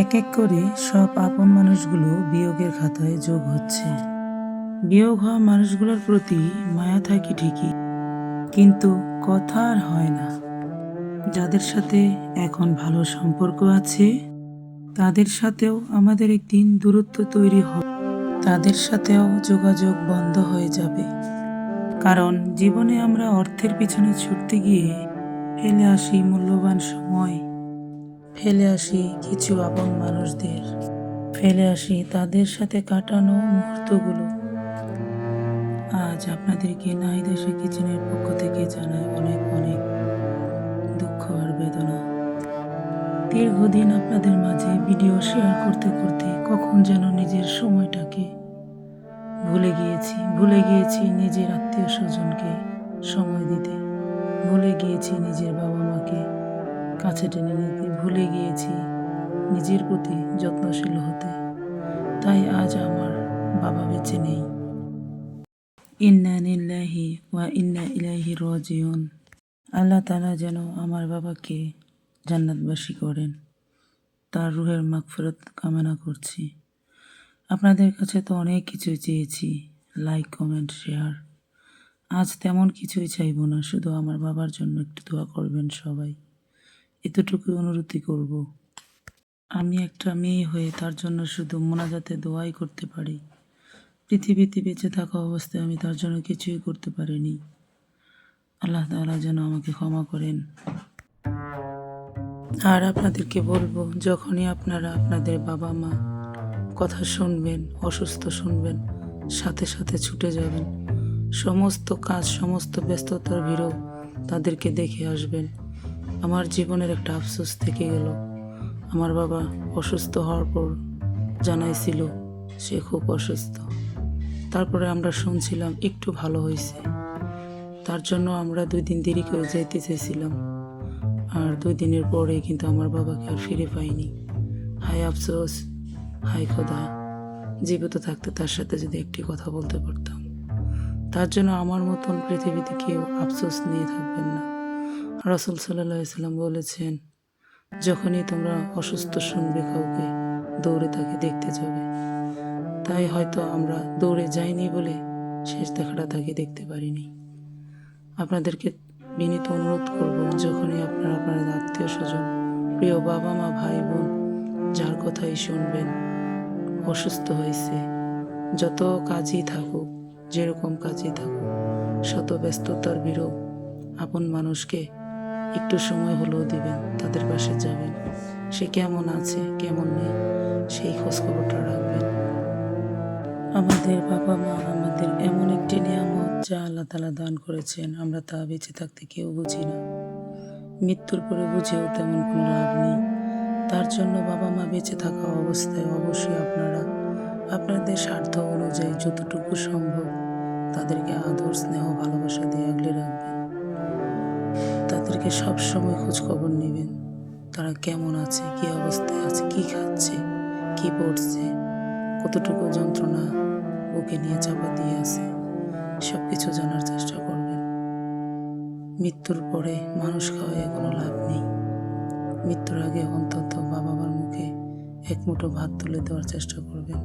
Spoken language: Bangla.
এক এক করে সব আপন মানুষগুলো বিয়োগের খাতায় যোগ হচ্ছে। বিয়োগ হওয়া মানুষগুলোর প্রতি মায়া থাকি ঠিকই, কিন্তু কথা আর হয় না। যাদের সাথে এখন ভালো সম্পর্ক আছে, তাদের সাথেও আমাদের একদিন দূরত্ব তৈরি হবে তাদের সাথেও যোগাযোগ বন্ধ হয়ে যাবে। কারণ জীবনে আমরা অর্থের পিছনে ছুটতে গিয়ে ফেলে আসি মূল্যবান সময় ফেলে আসি কিছু আপন মানুষদের। ফেলে আসি তাদের সাথে কাটানো মুহূর্তগুলো। আজ আপনাদেরকে নাহিদাসা কিচেনের পক্ষ থেকে জানাই অনেক অনেক দুঃখ আর বেদনা। দীর্ঘদিন আপনাদের মাঝে ভিডিও শেয়ার করতে করতে কখন যেন নিজের সময়টাকে ভুলে গিয়েছি ভুলে গিয়েছি নিজের আত্মীয় স্বজনকে সময় দিতে। ভুলে গিয়েছি নিজের বাবা মাকে কাছে টেনে নিতে। ভুলে গিয়েছি নিজের প্রতি যত্নশীল হতে। তাই আজ আমার বাবা বেঁচে নেই। ইন্না নিল্লাহি ওয়া ইন্না ইলাইহি রাজিউন। আল্লাহ তালা যেন আমার বাবাকে জান্নাতবাসী করেন। তার রুহের মাগফিরাত কামনা করছি। আপনাদের কাছে তো অনেক কিছুই চেয়েছি লাইক কমেন্ট শেয়ার আজ তেমন কিছুই চাইব না, শুধু আমার বাবার জন্য একটু দোয়া করবেন সবাই। এতটুকু অনুরোধই করব। আমি একটা মেয়ে হয়ে তার জন্য শুধু মোনাজাতে দোয়াই করতে পারি। পৃথিবীতে বেঁচে থাকা অবস্থায় আমি তার জন্য কিছুই করতে পারিনি। আল্লাহ তাআলা যেন আমাকে ক্ষমা করেন। আর আপনাদেরকে বলব, যখনই আপনারা আপনাদের বাবা মা কথা শুনবেন, অসুস্থ শুনবেন, সাথে সাথে ছুটে যাবেন, সমস্ত কাজ, সমস্ত ব্যস্ততার ভিড়ও তাদেরকে দেখে আসবেন। আমার জীবনের একটা আফসোস থেকে গেল। আমার বাবা অসুস্থ হওয়ার পর জানাইছিল সে খুব অসুস্থ। তারপরে আমরা শুনছিলাম একটু ভালো হয়েছে তার জন্য আমরা দুই দিন দেরি করে যাইতে চেয়েছিলাম আর দুই দিনের পরে কিন্তু আমার বাবাকে আর ফিরে পাইনি। হাই আফসোস হাই খোদা, জীবিত থাকতে তার সাথে যদি একটি কথা বলতে পারতাম। তার জন্য আমার মতন পৃথিবীতে কেউ আফসোস নিয়ে থাকবেন না। রসুল সাল্লাহ সাল্লাম বলেছেন, যখনই তোমরা অসুস্থ শুনবে কাউকে, দৌড়ে তাকে দেখতে যাবে। তাই হয়তো আমরা দৌড়ে যাইনি বলে শেষ দেখাটা তাকে দেখতে পারিনি। আপনাদেরকে বিনীত অনুরোধ করব, যখনই আপনারা, আপনাদের আত্মীয় স্বজন প্রিয় বাবা মা ভাই বোন যার কথাই শুনবেন, অসুস্থ হয়েছে, যত কাজই থাকুক, যেরকম কাজই থাকুক, শত ব্যস্ততার বিরোধ আপন মানুষকে একটু সময় হলেও দিবেন, তাদের পাশে যাবেন। সে কেমন আছে, কেমন নেই, সেই খোঁজ খবরটা রাখবেন। আমাদের বাবা মা আমাদের এমন একটি নিয়ামত যা আল্লাহ তালা দান করেছেন, আমরা তা বেঁচে থাকতে কেউ বুঝি না। মৃত্যুর পরে বুঝেও তেমন কোনো লাভ নেই। তার জন্য বাবা মা বেঁচে থাকা অবস্থায় অবশ্যই আপনারা, আপনাদের স্বার্থ অনুযায়ী যতটুকু সম্ভব তাদেরকে আদর, স্নেহ, ভালোবাসা দিয়ে আগলে রাখবেন। তাদেরকে সবসময় খোঁজ খবর নেবেন। তারা কেমন আছে, কি অবস্থায় আছে, কি খাচ্ছে, কি পড়ছে, কতটুকু যন্ত্রণা বুকে নিয়ে চাপা দিয়ে আছে সব কিছু জানার চেষ্টা করবেন। মৃত্যুর পরে মানুষ খাওয়ায় কোনো লাভ নেই। মৃত্যুর আগে অন্তত বাবা মার মুখে এক মুঠো ভাত তুলে দেওয়ার চেষ্টা করবেন।